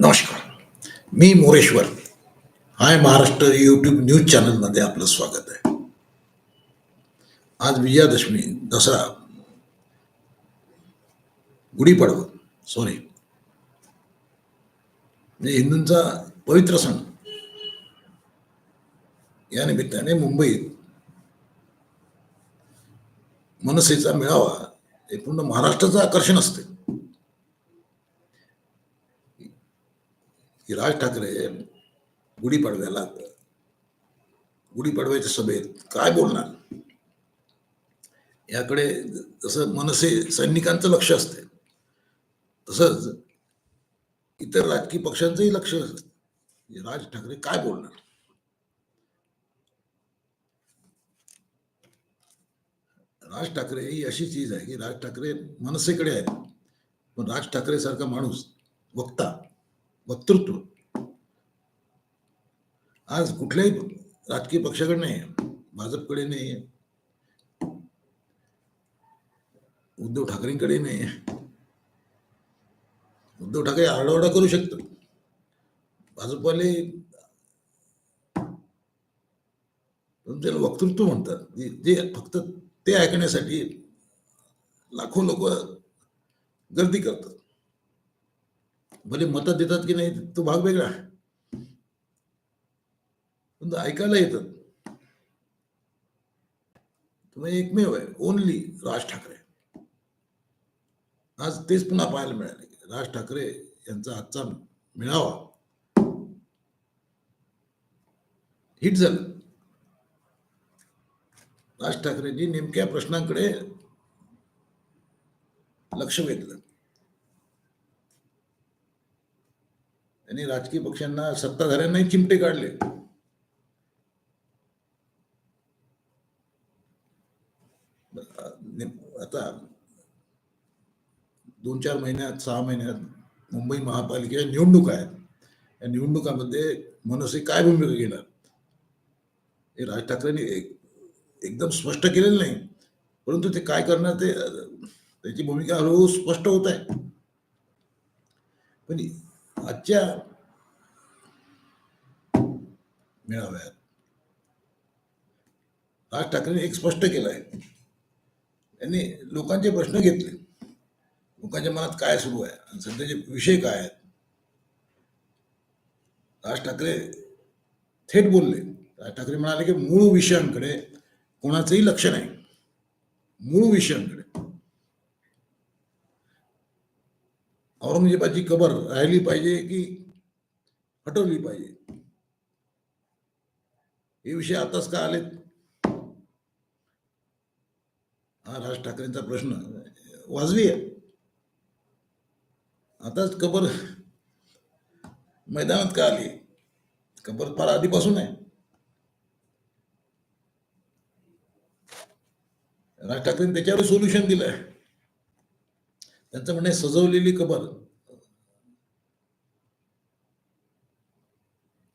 नमस्कार. मी Moreshwar. Hi Maharashtra YouTube news चॅनलमध्ये आपलं स्वागत आहे. आज विजयादशमी दसरा गुढीपाडवा सॉरी म्हणजे हिंदूंचा पवित्र सण. या निमित्ताने मुंबईत मनसेचा मेळावा हे पूर्ण महाराष्ट्राचं आकर्षण असते. की राज ठाकरे गुढीपाडव्याला गुढीपाडव्याच्या सभेत काय बोलणार? याकडे जसं मनसे सैनिकांचं लक्ष असते तसंच इतर राजकीय पक्षांचंही लक्ष असतं राज ठाकरे काय बोलणार? राज ठाकरे ही अशी चीज आहे की राज ठाकरे मनसेकडे आहेत पण राज ठाकरे सारखा माणूस वक्ता वक्तृत्व। आज कुठल्याही राजकीय पक्षाकडे नाही भाजपकडे नाही उद्धव ठाकरेंकडे नाही उद्धव ठाकरे आरडाओरडा करू शकतो भाजपवाले त्याला वक्तृत्व म्हणतात. जे फक्त ते ऐकण्यासाठी लाखो लोक गर्दी करतात. भले मतं देतात की नाही तो भाग वेगळा आहे. पण ऐकायला येतात तुम्ही एकमेव आहे. ओनली राज ठाकरे. आज तेच पुन्हा पाहायला मिळाले. राज ठाकरे यांचा आजचा मेळावा हिट झालं. राज ठाकरेंनी नेमक्या प्रश्नांकडे लक्ष वेधलं. त्यांनी राजकीय पक्षांना सत्ताधाऱ्यांनाही चिमटे काढले. आता दोन चार महिन्यात सहा महिन्यात मुंबई महापालिकेच्या निवडणुका आहेत. या निवडणुकामध्ये मनसे काय भूमिका घेणार? हे राज ठाकरेंनी एक- एकदम स्पष्ट केलेलं नाही. परंतु ते काय करणार ते त्याची भूमिका हळूहळू स्पष्ट होत आहे. पण आजच्या मेळाव्यात राज ठाकरेंनी एक स्पष्ट केलं आहे त्यांनी लोकांचे प्रश्न घेतले. लोकांच्या मनात काय सुरू आहे आणि सध्याचे विषय काय आहेत? राज ठाकरे थेट बोलले. राज ठाकरे म्हणाले की मूळ विषयांकडे कोणाचंही लक्ष नाही. मूळ विषयांकडे. औरंगजेबाची कबर राहिली पाहिजे की हटवली पाहिजे? हे विषय आताच का आलेत? हा, राज ठाकरेंचा प्रश्न वाजवी आहे. आताच कबर मैदानात का आली? कबर फार आधीपासून आहे. राज ठाकरेंनी त्याच्यावर सोल्युशन दिलंय. त्यांचं म्हणे सजवलेली कबर.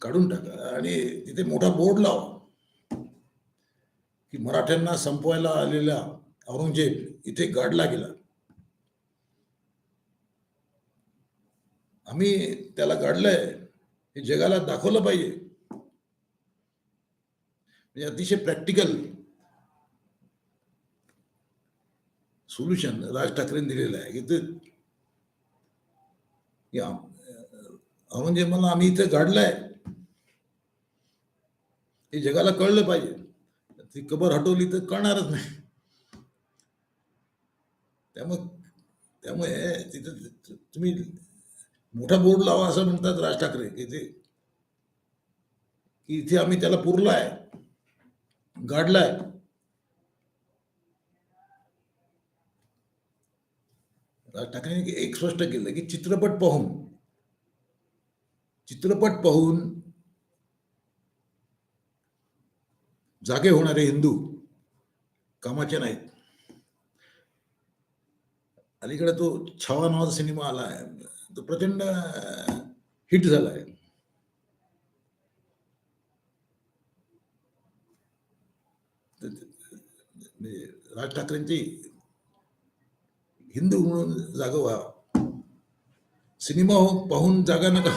काढून टाका आणि तिथे मोठा बोर्ड लावा. की मराठ्यांना संपवायला आलेला औरंगजेब इथे गाडला गेला. आम्ही त्याला गाडलंय. हे जगाला दाखवलं पाहिजे. म्हणजे अतिशय प्रॅक्टिकल सोल्युशन राज ठाकरेंनी दिलेलं आहे की ते औरंगजेबाला आम्ही इथे गाडलंय हे जगाला कळलं पाहिजे ती कबर हटवली तर कळणारच नाही त्यामुळे त्यामुळे तिथे तुम्ही मोठा बोर्ड लावा असं म्हणतात राज ठाकरे की ते की इथे आम्ही त्याला पुरलाय गाडलाय राज ठाकरेंनी एक स्पष्ट केलं की चित्रपट पाहून चित्रपट पाहून जागे होणारे हिंदू कामाचे नाहीत. अलीकडे तो छावा नावाचा सिनेमा आला आहे. तो प्रचंड हिट झाला आहे. म्हणजे राज ठाकरेंची हिंदू म्हणून जाग व्हा. सिनेमा हो पाहून जागा नका.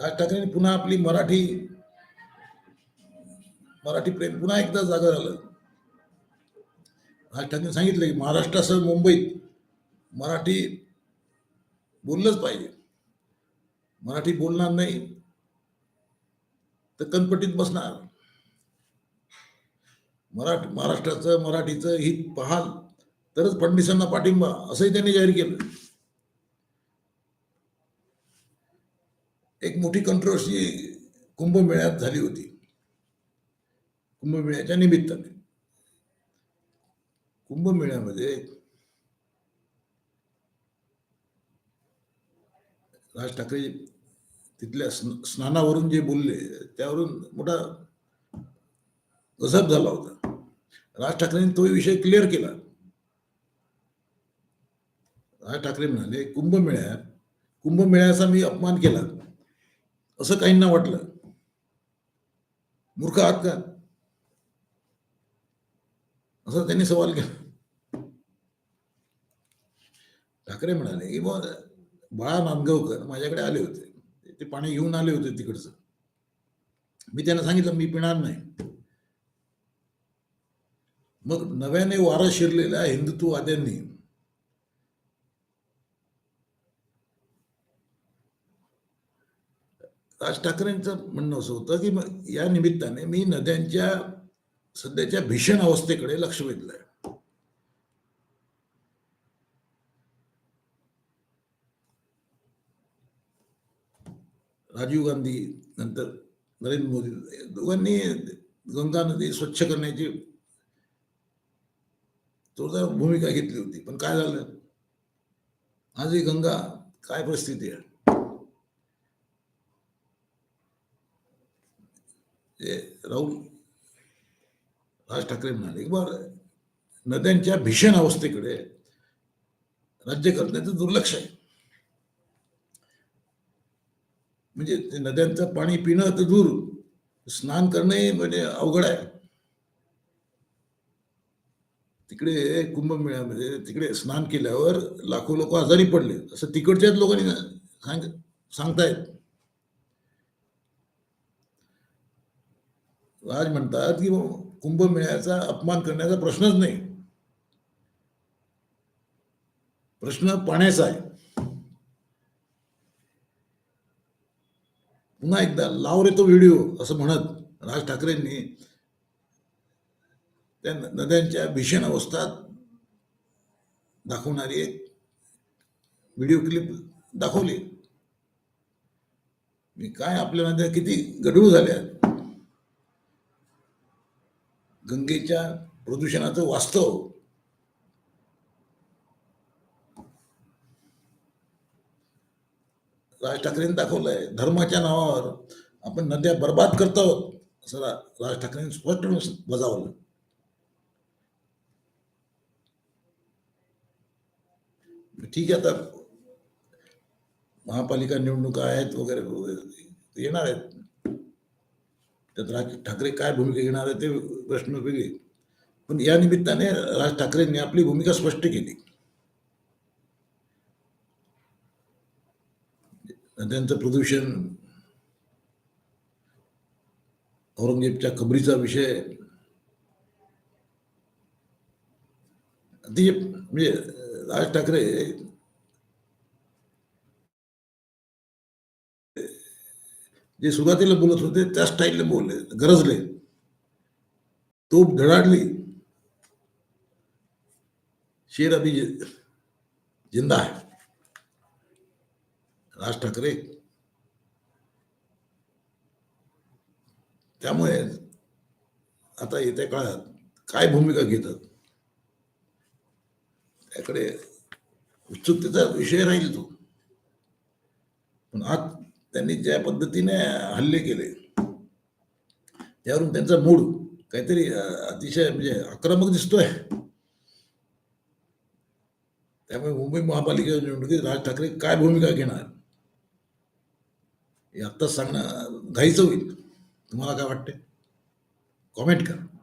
राज ठाकरेंनी पुन्हा आपली मराठी मराठी प्रेम पुन्हा एकदा जागा झालं. राज ठाकरेंनी सांगितलं की महाराष्ट्रासह मुंबईत मराठी बोललंच पाहिजे. मराठी बोलणार नाही तर कनपटीत बसणार. मराठ महाराष्ट्राचं मराठीचं हित पाहाल तरच फडणवीसांना पाठिंबा असंही त्यांनी जाहीर केलं. एक मोठी कंट्रोवर्सी कुंभमेळ्यात झाली होती. कुंभमेळ्याच्या निमित्ताने. कुंभमेळ्यामध्ये राज ठाकरे तिथल्या स्न- स्नानावरून जे बोलले त्यावरून मोठा गजब झाला होता. राज ठाकरेंनी तो विषय क्लिअर केला. राज ठाकरे म्हणाले कुंभमेळ्यात कुंभमेळ्याचा मी अपमान केला. असं काहींना वाटलं. मूर्ख आहात का? असं त्यांनी सवाल केला. ठाकरे म्हणाले की मग बाळा नांदगावकर माझ्याकडे आले होते. ते पाणी घेऊन आले होते तिकडचं. मी त्यांना सांगितलं मी पिणार नाही. मग नव्याने वारा शिरलेल्या हिंदुत्ववाद्यांनी राज ठाकरेंचं म्हणणं असं होतं की मग या निमित्ताने मी नद्यांच्या सध्याच्या भीषण अवस्थेकडे लक्ष वेधलंय. राजीव गांधी नंतर नरेंद्र मोदी दोघांनी गंगा नदी स्वच्छ करण्याची जोरदार भूमिका घेतली होती. पण काय झालं? आजही गंगा काय परिस्थिती आहे? राहुल राज ठाकरे म्हणाले की नद्यांच्या भीषण अवस्थेकडे राज्यकर्त्यांचं दुर्लक्ष आहे. म्हणजे ते नद्यांचं पाणी पिणं तर दूर स्नान करणंही म्हणजे अवघड आहे. तिकडे कुंभमेळ्यामध्ये तिकडे स्नान केल्यावर लाखो लोक आजारी पडले. असं तिकडच्याच लोकांनी सांग सांगतायत. राज म्हणतात की कुंभमेळ्याचा अपमान करण्याचा प्रश्नच नाही. प्रश्न पाण्याचा आहे. पुन्हा एकदा लाव रे तो व्हिडिओ असं म्हणत राज ठाकरेंनी त्या नद्यांच्या भीषण अवस्था दाखवणारी एक व्हिडिओ क्लिप दाखवली. मी काय आपल्या नद्या किती गढूळ झाल्या? गंगेच्या प्रदूषणाचं वास्तव. राज ठाकरेंनी दाखवलंय. धर्माच्या नावावर आपण नद्या बर्बाद करतो असं राज ठाकरेंनी स्पष्ट बजावलं ठीक आहे आता महापालिका निवडणुका आहेत वगैरे येणार आहेत. त्यात राज ठाकरे काय भूमिका घेणार आहे ते प्रश्न वेगळे. पण या निमित्ताने राज ठाकरेंनी आपली भूमिका स्पष्ट केली. नद्यांचं प्रदूषण औरंगजेबच्या खबरीचा विषय ते म्हणजे राज ठाकरे जे सुरुवातीला बोलत होते त्या स्टाईलने बोलले गरजले. तोप धडाडली. शेर अभी जिंदा है राज ठाकरे. त्यामुळे आता येत्या काळात काय भूमिका घेतात? त्याकडे उत्सुकतेचा विषय राहील तो. पण आज त्यांनी ज्या पद्धतीने हल्ले केले त्यावरून त्यांचा मूड काहीतरी अतिशय म्हणजे आक्रमक दिसतोय. त्यामुळे मुंबई महापालिका निवडणुकीत राज ठाकरे काय भूमिका घेणार? हे आत्ताच सांगणं घाईचं होईल. तुम्हाला काय वाटते कॉमेंट करा.